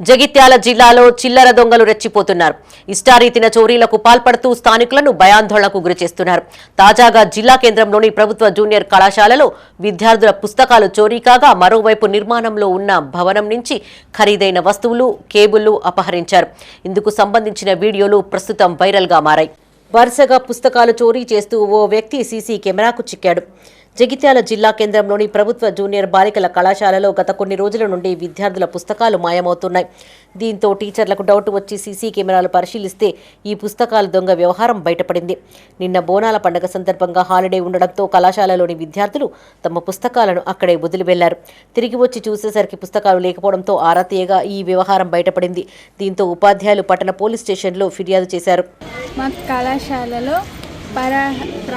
జగిత్యాల జిల్లాలో చిల్లర దొంగలు రెచ్చిపోతున్నారు. ఇష్టారీతిన చోరీలకు పాల్పడుతూ స్థానికులను భయాందోళనకు గురిచేస్తున్నారు తాజాగా జిల్లా కేంద్రంలోని ప్రభుత్వ జూనియర్ కళాశాలలో విద్యార్థుల పుస్తకాలు చోరీ కాగా మరోవైపు నిర్మాణంలో ఉన్న భవనం నుంచి ఖరీదైన వస్తువులు కేబుళ్ళు అపహరించారు. ఇందుకు సంబంధించిన వీడియోలు ప్రస్తుతం వైరల్గా మారాయి. వరుసగా పుస్తకాలు చోరీ చేస్తూ ఓ వ్యక్తి సీసీ కెమెరాకు చిక్కాడు. జగిత్యాల జిల్లా కేంద్రంలోని ప్రభుత్వ జూనియర్ బాలికల కళాశాలలో గత కొన్ని రోజుల నుండి విద్యార్థుల పుస్తకాలు మాయమవుతున్నాయి. దీంతో టీచర్లకు డౌట్ వచ్చి సీసీ కెమెరాలు పరిశీలిస్తే ఈ పుస్తకాల దొంగ వ్యవహారం బయటపడింది. నిన్న బోనాల పండుగ సందర్భంగా హాలిడే ఉండడంతో కళాశాలలోని విద్యార్థులు తమ పుస్తకాలను అక్కడే వదిలి వెళ్ళారు తిరిగి వచ్చి చూసేసరికి పుస్తకాలు లేకపోవడంతో ఆరా తీయగా ఈ వ్యవహారం బయటపడింది. దీంతో ఉపాధ్యాయులు పట్టణ పోలీస్ స్టేషన్లో ఫిర్యాదు చేశారు. మా కళాశాలలో పర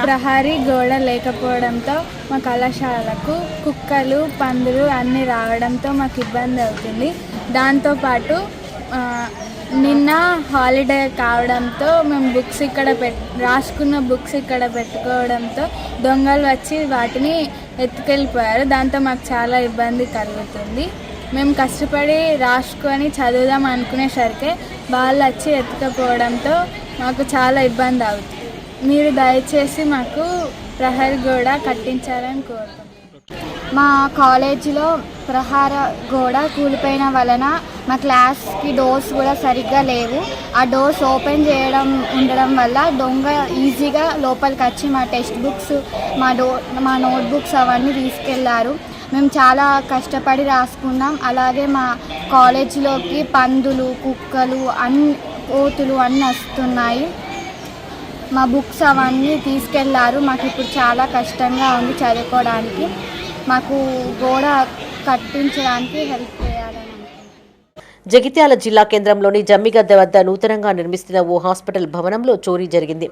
ప్రహరీ గోడ లేకపోవడంతో మా కళాశాలకు కుక్కలు పందులు అన్నీ రావడంతో మాకు ఇబ్బంది అవుతుంది. దాంతోపాటు నిన్న హాలిడే కావడంతో మేము బుక్స్ ఇక్కడ పెట్ రాసుకున్న బుక్స్ ఇక్కడ పెట్టుకోవడంతో దొంగలు వచ్చి వాటిని ఎత్తుకెళ్ళిపోయారు. దాంతో మాకు చాలా ఇబ్బంది కలుగుతుంది. మేము కష్టపడి రాసుకొని చదువుదాం అనుకునేసరికి వాళ్ళు వచ్చి ఎత్తుకపోవడంతో మాకు చాలా ఇబ్బంది అవుతుంది. మీరు దయచేసి మాకు ప్రహర్ గోడ కట్టించాలని కోరుకుంటున్నాను మా కాలేజీలో ప్రహార గోడ కూలిపోయిన వలన మా క్లాస్కి డోర్స్ కూడా సరిగ్గా లేవు. ఆ డోర్స్ ఓపెన్ చేయడం ఉండడం వల్ల దొంగ ఈజీగా లోపలికి వచ్చి మా టెక్స్ట్ బుక్స్ మా డో మా నోట్బుక్స్ అవన్నీ తీసుకెళ్ళారు. మేము చాలా కష్టపడి రాసుకున్నాం. అలాగే మా కాలేజీలోకి పందులు కుక్కలు అన్ని కోతులు అన్నీ వస్తున్నాయి. మా బుక్స్ అవన్నీ తీసుకెళ్ళారు. మాకు ఇప్పుడు చాలా కష్టంగా ఉంది చదువుకోవడానికి. మాకు గోడ కట్టించడానికి హెల్ప్ చేయాలని జగిత్యాల జిల్లా కేంద్రంలోని జమ్మిగద్ద వద్ద నూతనంగా నిర్మిస్తున్న ఓ హాస్పిటల్ భవనంలో చోరీ జరిగింది.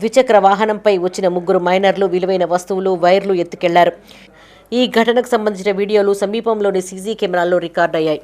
ద్విచక్ర వాహనంపై వచ్చిన ముగ్గురు మైనర్లు విలువైన వస్తువులు వైర్లు ఎత్తుకెళ్ళారు. ఈ ఘటనకు సంబంధించిన వీడియోలు సమీపంలోని సీసీ కెమెరాల్లో రికార్డయ్యాయి.